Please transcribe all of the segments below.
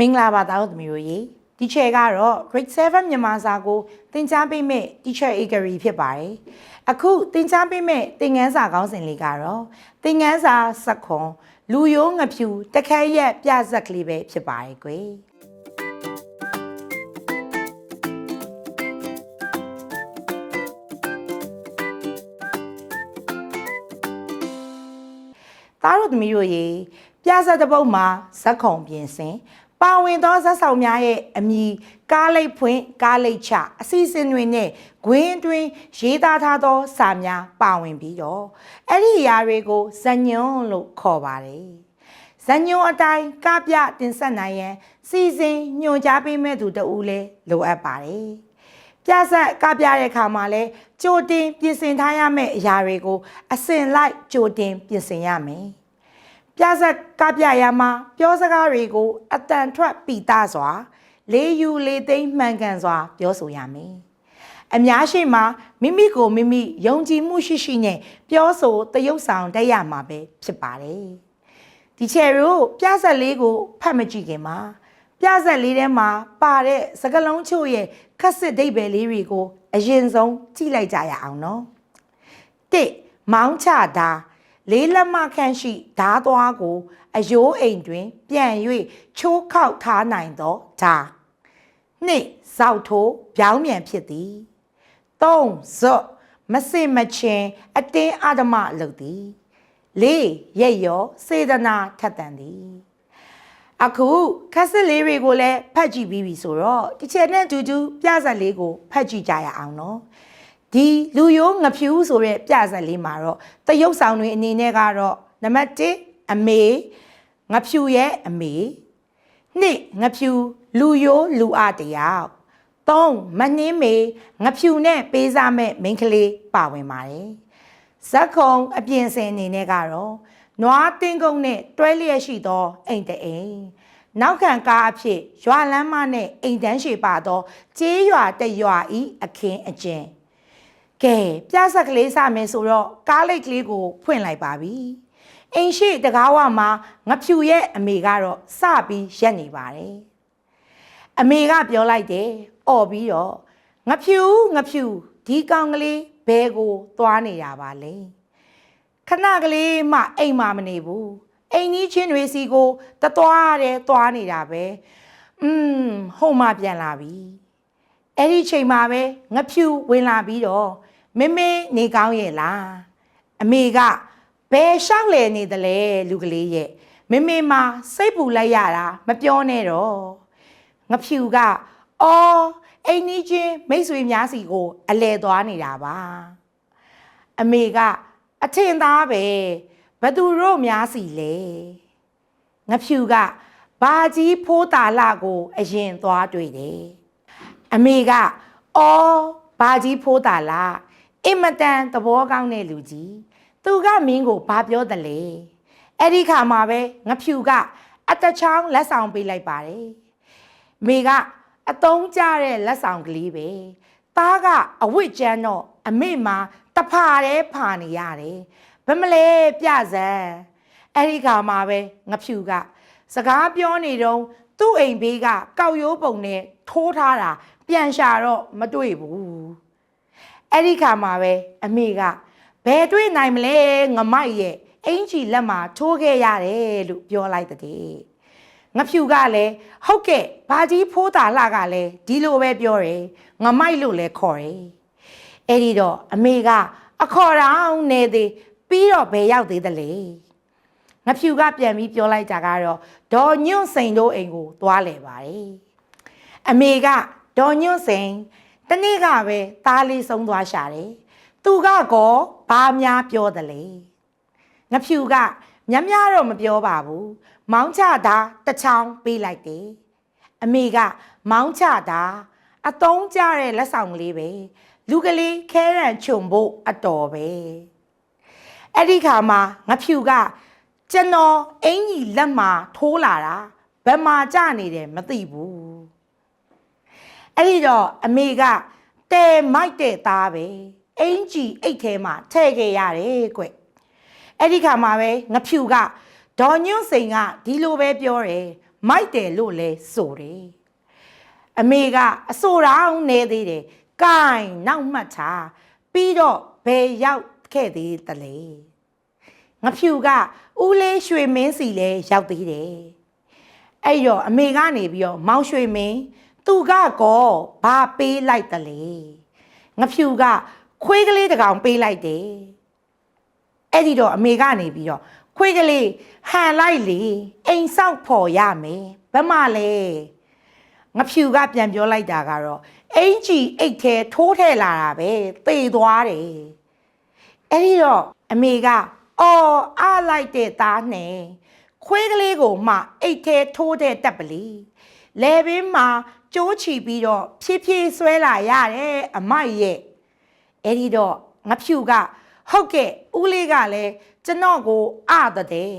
မင်္ဂလာပါသားတို့သမီးတို့ရေဒီချေကတော့ grade 7မြန်မာစာကိုသင်ကြားပေးမယ့် teacher agery ဖြစ်ပါတယ်အခုသင်ကြားပေးမယ့်သင်ခန်းစာခေါင်းစဉ်လေးကတော့သင်ခန်းစာစက်ခွန်လူရိုးငဖြူတခက်ရက်ပြဇက်ကလေးပဲဖြစ်ပါတယ်ကွယ်သားတို့သမီးတို့ရေပြဇက်တစ်ပုဒ်မှာဇက်ခုံပြင်ဆင် ပါဝင်သောဇက်ဆောင်များရဲ့အမည်ကားလိပ်ဖွင့်ကားလိပ်ချအစီအစဉ်တွေနဲ့ဂွင်းတွင်ရေးသားထားသောစာများပါဝင်ပြီးတော့အဲ့ဒီအရာတွေကိုဇညွန်းလို့ခေါ်ပါတယ်ဇညွန်းအတိုင်းကပြတင်ဆက်နိုင်ရန်စီစဉ်ညွှန်ကြားပေးမဲ့သူတဦးလည်းလိုအပ်ပါတယ်ပြဆက်ကပြတဲ့အခါမှာလဲကြိုတင်ပြင်ဆင်ထားရမယ့်အရာတွေကိုအစဉ်လိုက်ကြိုတင်ပြင်ဆင်ရမယ် ပြဆက်ကပြရမှာပြောစကားတွေကိုအတန်ထွက်ပီတာစွာ လေးယူလေးသိမ့်မှန်ကန်စွာ ပြောဆိုရမယ်အများရှိမှမိမိကိုမိမိယုံကြည်မှုရှိရှိနဲ့ပြောဆိုတရုပ်ဆောင်တတ်ရမှာပဲဖြစ်ပါတယ်ဒီချယ်တို့ပြဆက်လေးကိုဖတ်မကြည့်ခင်မှာပြဆက်လေးထဲမှာပါတဲ့စကလုံးချို့ရဲ့ခက်စစ်ဒိတ်ပဲလေးတွေကို အရင်ဆုံးကြည့်လိုက်ကြရအောင်နော်တစ်မောင်းချတာ လေးလက်မခန့်ရှိဓာသွားကို အယိုးအိမ်တွင် ပြန်၍ချိုးခောက်ထားနိုင်သောဓာနှစ်ဇောက်ထိုးပြောင်းပြန်ဖြစ်သည်သုံးဇော့မစင်မချင်းအတင်းအဓမ္မလုပ်သည်လေးရက်ရောစေတနာထက်တန်သည်အခုခက်စစ်လေးတွေကိုလည်းဖတ်ကြည့်ပြီးပြီဆိုတော့ဒီချက်နဲ့တူတူပြဇက်လေးကိုဖတ်ကြည့်ကြရအောင်နော် ဒီလူရိုးငဖြူဆိုတဲ့ပြဇက်လေးမှာတော့တရုပ်ဆောင်တွေအနေနဲ့ကတော့နံပါတ်1အမေငဖြူရဲ့အမေနှစ်ငဖြူလူရိုးလူအတယောက်သုံးမနှင်းမေငဖြူနဲ့ပေးစားမဲ့မိန်းကလေးပါဝင်ပါတယ်ဇက်ခုံအပြင်စင်အနေနဲ့ကတော့နွားတင်းကုန်းနဲ့တွဲလျက်ရှိသောအိမ်တအိမ်နောက်ခံကားအဖြစ်ရွာလမ်းမနဲ့အိမ်တန်းရှိပါသောကျေးရွာတရွာဤအခင်းအကျင်း ကဲပြဆက်ကလေးစမယ်ဆိုတော့ကားလိတ်ကလေးကိုဖွင့်လိုက်ပါပြီအိမ်ရှိတကားဝမှာငဖြူရဲ့အမေကတော့စပြီးရက်နေပါတယ်အမေကပြောလိုက်တယ်အော်ပြီးတော့ငဖြူငဖြူဒီကောင်ကလေးဘဲကိုသွားနေတာပါလေခဏကလေးမှအိမ်မှမနေဘူးအိမ်ကြီးချင်းတွေစီကိုတသွားတယ်သွားနေတာပဲอืมဟိုမှပြန်လာပြီအဲ့ဒီချိန်မှာပဲငဖြူဝင်လာပြီးတော့ မမေနေကောင်းရဲ့လားအမေကဘယ်ရှောက်လဲနေသလဲလူကလေးရဲ့မမေမှာစိတ်ပူလိုက်ရတာမပြောနဲ့တော့ငဖြူကအော်အိမ်ကြီးချင်းမိတ်ဆွေများစီကို အလဲသွားနေတာပါအမေကအထင်သားပဲဘသူတို့များစီလဲငဖြူကဘာကြီးဖိုးတာလကို အရင်သွားတွေ့တယ်အမေကအော်ဘာကြီးဖိုးတာလ အင်မတန်သဘောကောင်းတဲ့လူကြီးသူကမင်းကိုဘာပြောတယ်လဲအဲ့ဒီခါမှာပဲငဖြူကအတချောင်းလက်ဆောင်ပေးလိုက်ပါတယ်မိကအတုံးကြတဲ့လက်ဆောင်ကလေးပဲသားကအဝတ်ကျန်းတော့အမေမှာတဖာတဲ့ဖာနေရတယ်ဘယ်မလဲပြဇံအဲ့ဒီခါမှာပဲငဖြူက စကားပြောနေတော့သူ့အိမ်ဘေးကကောက်ရိုးပုံနဲ့ထိုးထားတာ ပြန်ရှာတော့မတွေ့ဘူး အဲ့ဒီခါမှာပဲအမေကဘယ်တွေ့နိုင်မလဲငမိုက်ရဲ့အင်ကြီးလက်မှာထိုးခဲ့ရတယ်လို့ပြောလိုက်တဲ့ငဖြူကလည်းဟုတ်ကဲ့ဘာကြီးဖိုးတာလှကလည်းဒီလိုပဲပြောတယ်ငမိုက်လို့လည်းခေါ်တယ်အဲ့ဒီတော့အမေကအခေါ်တော်နေသေးပြီးတော့ဘယ်ရောက်သေးသလဲငဖြူကပြန်ပြီးပြောလိုက်တာကတော့ဒေါ်ညွန့်စိန်တို့အိမ်ကိုသွားလဲပါတယ်အမေကဒေါ်ညွန့်စိန် တနေ့ကပဲသားလေးဆုံးသွားရှာတယ်သူကကောဘာများပြောသလဲငဖြူကမြမများတော့မပြောပါဘူးမောင်းချတာတစ်ချောင်းပေးလိုက်တယ်အမေကမောင်းချတာအတုံးကြတဲ့လက်ဆောင်ကလေးပဲလူကလေးခဲရန်ခြုံဖို့အတော်ပဲအဲ့ဒီခါမှာငဖြူကကျွန်တော်အင်ကြီးလက်မှာထိုးလာတာဘယ်မှာကြနေတယ်မသိဘူး အဲ့ဒီတော့အမေကတဲမိုက်တဲ့သားပဲအင်ကြီးအိတ်ထဲမှာထည့်ခဲ့ရတယ်ကွအဲ့ဒီခါမှာပဲငဖြူကဒေါ်ညွန့်စိန်ကဒီလိုပဲပြောတယ်မိုက်တယ်လို့လဲဆိုတယ်အမေကအဆိုတော်နေသေးတယ်။ကိုင်နောက်မှတ်ထားပြီးတော့ဘယ်ရောက်ခဲ့သေးတလဲ။ငဖြူကဦးလေးရွှေမင်းစီလဲရောက်သေးတယ်။အဲ့တော့အမေကနေပြီးတော့မောင်ရွှေမင်း သူကကောဘာပေးလိုက်တလဲ။ငဖြူကခွေးကလေးတစ်ကောင်ပေးလိုက်တယ်။အဲ့ဒီတော့အမေကနေပြီးတော့ခွေးကလေးဟန်လိုက်လေအိမ်ဆောက်ဖို့ရမယ်။ဘယ်မှလဲ။ငဖြူကပြန်ပြောလိုက်တာကတော့အင်ကြီးအိတ်ထဲထိုးထဲလာတာပဲသေသွားတယ်အဲ့ဒီတော့အမေကအော်အားလိုက်တဲ့သားနဲ့ခွေးကလေးကိုမှအိတ်ထဲထိုးတဲ့တက်ပလီလဲဘင်းမှာ ကျိုးချီပြီးတော့ဖြည်းဖြည်းဆွဲလာရတယ်အမိုက်ရဲ့အဲ့ဒီတော့ငဖြူကဟုတ်ကဲ့ဦးလေးကလည်းကျွန်တော်ကိုအတတဲ့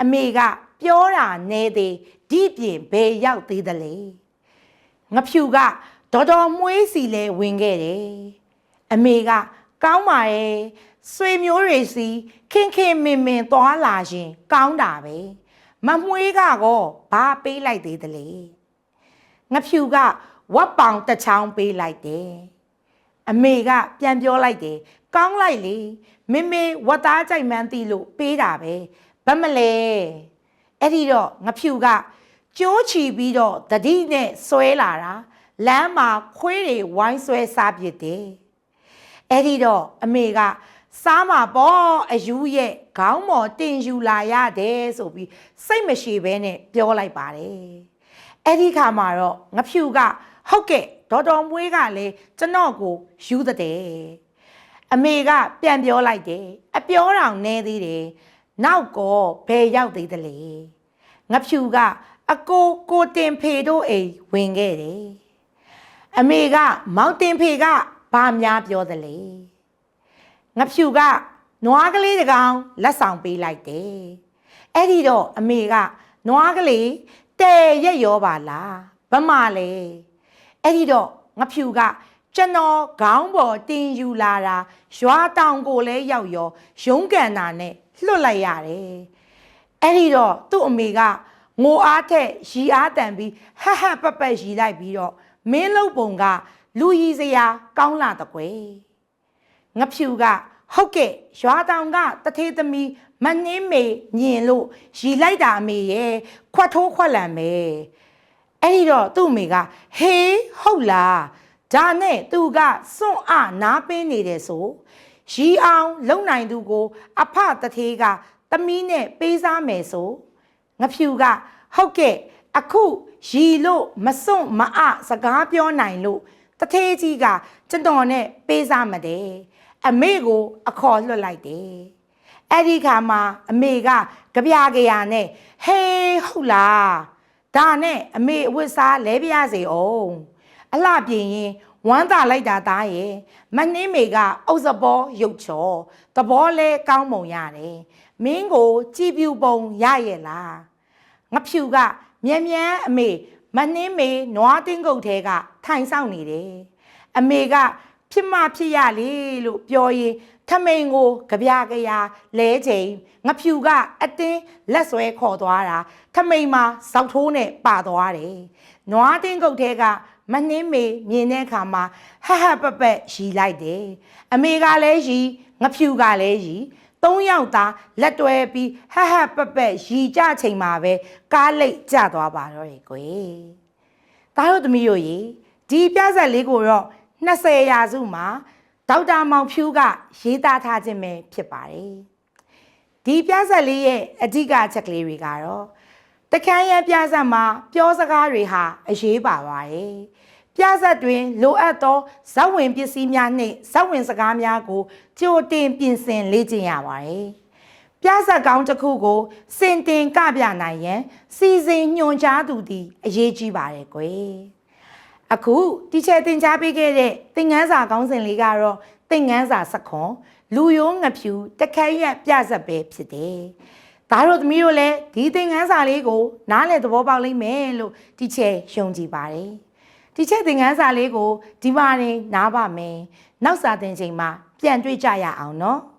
အမေကပြောတာနဲသေးဒီပြင်ဘယ်ရောက်သေးသလဲငဖြူကဒေါ်တော်မွေးစီလဲဝင်ခဲ့တယ်အမေကကောင်းပါရဲ့ဆွေမျိုးတွေစီခင်ခင်မင်မင်သွားလာရှင် ကောင်းတာပဲမမွေးကကောဘာပေးလိုက်သေးသလဲ ငဖြူကဝက်ပောင်တစ်ချောင်းပေးလိုက်တယ်အမေကပြန်ပြောလိုက်တယ်ကောင်းလိုက်လေမမေဝတ်သားကြိုက်မှန်းသိလို့ပေးတာပဲဗတ်မလဲအဲ့ဒီတော့ငဖြူကကျိုးချီပြီးတော့တတိနဲ့ဆွဲလာတာလမ်းမှာခွေးတွေဝိုင်းဆွဲစားပစ်တယ်အဲ့ဒီတော့အမေကစားမှာပေါ့အယူရဲ့ခေါင်းမော်တင်ယူလာရတယ်ဆိုပြီးစိတ်မရှိဘဲနဲ့ပြောလိုက်ပါတယ် အဲ့ဒီခါမှာတော့ငဖြူကဟုတ်ကဲ့ဒေါ်တော်မွေးကလည်းကျွန်တော်ကိုယူတဲ့အမေကပြန်ပြောလိုက်တယ်အပြောတော်နဲသေးတယ်နောက်ကောဘယ်ရောက်သေးသလဲငဖြူကအကိုကိုတင်ဖေတို့အိမ်ဝင်ခဲ့တယ်အမေကမောင်တင်ဖေကဘာများပြောသလဲငဖြူကနွားကလေးတကောင်လက်ဆောင်ပေးလိုက်တယ်အဲ့ဒီတော့အမေကနွားကလေး တဲရက်ရောပါလားဗမာလေအဲ့ဒီတော့ငဖြူကကျွန်တော်ခေါင်းပေါ်တင်ယူလာတာရွာတောင်ကိုလဲရောက်ရောရုံးကန်တာနဲ့လွတ်လိုက်ရတယ်အဲ့ဒီတော့သူ့အမေကငိုအားထက်ရီအားတန်ပြီးဟဟပပရီလိုက်ပြီးတော့မင်းလုတ်ပုံက လူကြီးစရာ ကောင်းလာတကွယ်ငဖြူက ဟုတ်ကဲ့ရွာတောင်ကတထေးသမီးမနှင်းမေညင်လို့ရီလိုက်တာအမေရဲ့ခွတ်ထိုးခွက်လန်ပဲအဲ့ဒီတော့သူ့အမေကဟေးဟုတ်လားဒါနဲ့သူကစွန့်အနားပင်းနေတယ်ဆိုရီအောင်လုံနိုင်သူကို အဖတထေးကသမီးနဲ့ပေးစားမယ်ဆိုငဖြူကဟုတ်ကဲ့အခုရီလို့မစွန့်မအစကားပြောနိုင်လို့တထေးကြီးကကျွန်တော်နဲ့ပေးစားမတယ် အမေကို အခေါ်လွှတ်လိုက်တယ်အဲ့ဒီခါမှာအမေကကြပြကြရနဲ့ဟေးဟုတ်လားဒါနဲ့အမေအဝတ်စားလဲပြရစေအောင်အလှပြင်ရင်ဝမ်းသာလိုက်တာသားရဲ့မနှင်းမေကအုပ်စဘောရုပ်ချောသဘောလဲကောင်းမုံရတယ်မင်းကို ကြည်ပြူပုံရရဲ့လားငဖြူကမြန်မြန်အမေမနှင်းမေနွားတင်းကုတ်ထဲကထိုင်ဆောင်နေတယ်အမေက ဖြစ်မဖြစ်ရလေလို့ပြောရင်ထမိန်ကိုကြပြကြရလဲချိန်ငဖြူကအတင်းလက်ဆွဲခေါ်သွားတာထမိန်မှာစောက်ထိုးနဲ့ပါသွားတယ်နွားတင်းကုတ်ထဲကမနှင်းမေမြင်တဲ့အခါမှာဟဟပပက်ရီလိုက်တယ်အမေကလည်းရီငဖြူကလည်းရီသုံးယောက်သားလက်တွဲပြီးဟဟပပက်ရီကြချိန်မှာပဲကားလိတ်ကျသွားပါတော့တယ်ကွယ်။ဒါတို့သမီးတို့ရေဒီပြဆက်လေးကိုတော့ 20ရာစုမှာဒေါက်တာမောင်ဖြူးကရေးသားထားခြင်းပဲဖြစ်ပါတယ်။ဒီပြဆက်လေးရဲ့အဓိကအချက်ကလေးတွေကတော့တခန်းရပြဆက်မှာပြောစကားတွေဟာအရေးပါပါတယ်။ပြဆက်တွင်လိုအပ်သောဇက်ဝင်ပစ္စည်းများနှင့်ဇက်ဝင်စကားများကိုကြိုတင်ပြင်ဆင်လေ့ကျင့်ရပါတယ်။ပြဆက်ကောင်းတစ်ခုကိုစင်တင်ကပြနိုင်ရန်စီစဉ်ညွှန်ကြားသူသည်အရေးကြီးပါတယ်ကွယ်။ အခုတီချယ်တင် जा ပေးခဲ့တဲ့သင်ငန်းစာကောင်းစဉ်လေးကတော့သင်ငန်းစာစခွန်လူရိုးငဖြူတခက်ရက်ပြဆက်ပဲဖြစ်တယ်။ဒါတို့သမီးတို့လည်းဒီသင်ငန်းစာလေးကို နားလည်သဘောပေါက်လိမ့်မယ်လို့တီချယ်ယုံကြည်ပါတယ်။တီချယ်သင်ငန်းစာလေးကိုဒီမှာနေနားပါမယ်။နောက်စာသင်ချိန်မှာပြန်တွေ့ကြရအောင်နော်။